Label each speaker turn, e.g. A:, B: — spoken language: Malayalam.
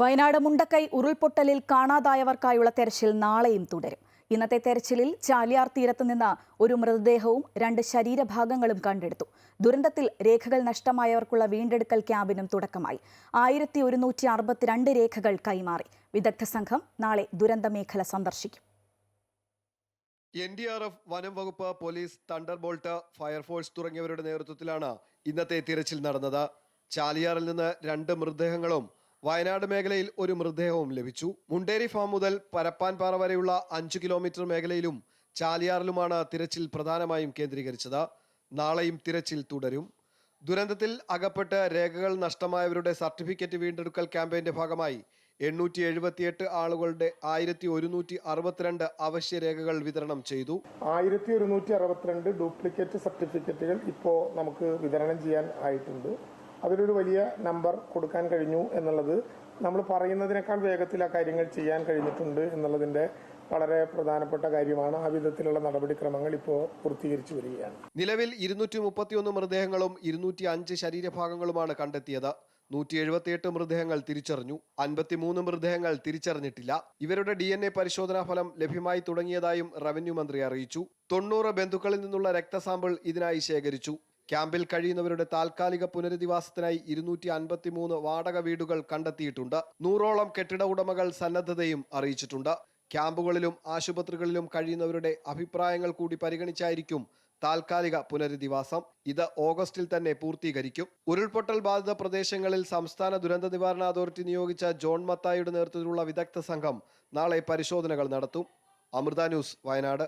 A: വയനാട് മുണ്ടക്കൈ ഉരുൾപൊട്ടലിൽ കാണാതായവർക്കായുള്ള തെരച്ചിൽ നാളെയും തുടരും. ഇന്നത്തെ തെരച്ചിലിൽ ചാലിയാർ തീരത്ത് നിന്ന് ഒരു മൃതദേഹവും രണ്ട് ശരീരഭാഗങ്ങളും കണ്ടെടുത്തു. ദുരന്തത്തിൽ രേഖകൾ നഷ്ടമായവർക്കുള്ള വീണ്ടെടുക്കൽ ക്യാമ്പിനും തുടക്കമായി. ആയിരത്തി ഒരുന്നൂറ്റി അറുപത്തിരണ്ട് രേഖകൾ കൈമാറി. വിദഗ്ധ സംഘം നാളെ ദുരന്ത മേഖല സന്ദർശിക്കും.
B: എൻ ഡി ആർ എഫ് വനം വകുപ്പ് പോലീസ് തണ്ടർ ബോൾട്ട് ഫയർഫോഴ്സ് തുടങ്ങിയവരുടെ നേതൃത്വത്തിലാണ് ഇന്നത്തെ തിരച്ചിൽ നടന്നത്. ചാലിയാറിൽ നിന്ന് രണ്ട് മൃതദേഹങ്ങളും വയനാട് മേഖലയിൽ ഒരു മൃതദേഹവും ലഭിച്ചു. മുണ്ടേരി ഫാം മുതൽ പരപ്പാൻപാറ വരെയുള്ള അഞ്ചു കിലോമീറ്റർ മേഖലയിലും ചാലിയാറിലുമാണ് തിരച്ചിൽ പ്രധാനമായും കേന്ദ്രീകരിച്ചത്. നാളെയും തിരച്ചിൽ തുടരും. ദുരന്തത്തിൽ അകപ്പെട്ട് രേഖകൾ നഷ്ടമായവരുടെ സർട്ടിഫിക്കറ്റ് വീണ്ടെടുക്കൽ ക്യാമ്പയിന്റെ ഭാഗമായി എണ്ണൂറ്റി എഴുപത്തിയെട്ട് ആളുകളുടെ ആയിരത്തി ഒരുന്നൂറ്റി അറുപത്തിരണ്ട് അവശ്യ രേഖകൾ വിതരണം ചെയ്തു.
C: ആയിരത്തി ഒരുന്നൂറ്റി അറുപത്തിരണ്ട് ഡ്യൂപ്ലിക്കേറ്റ് സർട്ടിഫിക്കറ്റുകൾ ഇപ്പോൾ നമുക്ക് വിതരണം ചെയ്യാൻ ആയിട്ടുണ്ട്. അതിലൊരു വലിയ നമ്പർ കൊടുക്കാൻ കഴിഞ്ഞു എന്നുള്ളത് നമ്മൾ പറയുന്നതിനേക്കാൾ വേഗത്തിൽ ആ കാര്യങ്ങൾ ചെയ്യാൻ കഴിഞ്ഞിട്ടുണ്ട് എന്നുള്ളതിന്റെ വളരെ പ്രധാനപ്പെട്ട കാര്യമാണ്. ആ വിധത്തിലുള്ള നടപടിക്രമങ്ങൾ ഇപ്പോൾ പൂർത്തീകരിച്ചു വരികയാണ്.
B: നിലവിൽ ഇരുന്നൂറ്റി മുപ്പത്തിയൊന്ന് മൃതദേഹങ്ങളും ഇരുന്നൂറ്റി അഞ്ച് ശരീരഭാഗങ്ങളുമാണ് കണ്ടെത്തിയത്. നൂറ്റി എഴുപത്തിയെട്ട് മൃതദേഹങ്ങൾ തിരിച്ചറിഞ്ഞു. അൻപത്തിമൂന്ന് മൃതദേഹങ്ങൾ തിരിച്ചറിഞ്ഞിട്ടില്ല. ഇവരുടെ ഡി എൻ എ പരിശോധനാ ഫലം ലഭ്യമായി തുടങ്ങിയതായും റവന്യൂ മന്ത്രി അറിയിച്ചു. തൊണ്ണൂറ് ബന്ധുക്കളിൽ നിന്നുള്ള രക്തസാമ്പിൾ ഇതിനായി ശേഖരിച്ചു. ക്യാമ്പിൽ കഴിയുന്നവരുടെ താൽക്കാലിക പുനരധിവാസത്തിനായി ഇരുന്നൂറ്റി അൻപത്തിമൂന്ന് വാടക വീടുകൾ കണ്ടെത്തിയിട്ടുണ്ട്. നൂറോളം കെട്ടിട ഉടമകൾ സന്നദ്ധതയും അറിയിച്ചിട്ടുണ്ട്. ക്യാമ്പുകളിലും ആശുപത്രികളിലും കഴിയുന്നവരുടെ അഭിപ്രായങ്ങൾ കൂടി പരിഗണിച്ചായിരിക്കും താൽക്കാലിക പുനരധിവാസം. ഇത് ഓഗസ്റ്റിൽ തന്നെ പൂർത്തീകരിക്കും. ഉരുൾപൊട്ടൽ ബാധിത പ്രദേശങ്ങളിൽ സംസ്ഥാന ദുരന്ത നിവാരണ അതോറിറ്റി നിയോഗിച്ച ജോൺ മത്തായിയുടെ നേതൃത്വത്തിലുള്ള വിദഗ്ധ സംഘം നാളെ പരിശോധനകൾ നടത്തും. അമൃത ന്യൂസ് വയനാട്.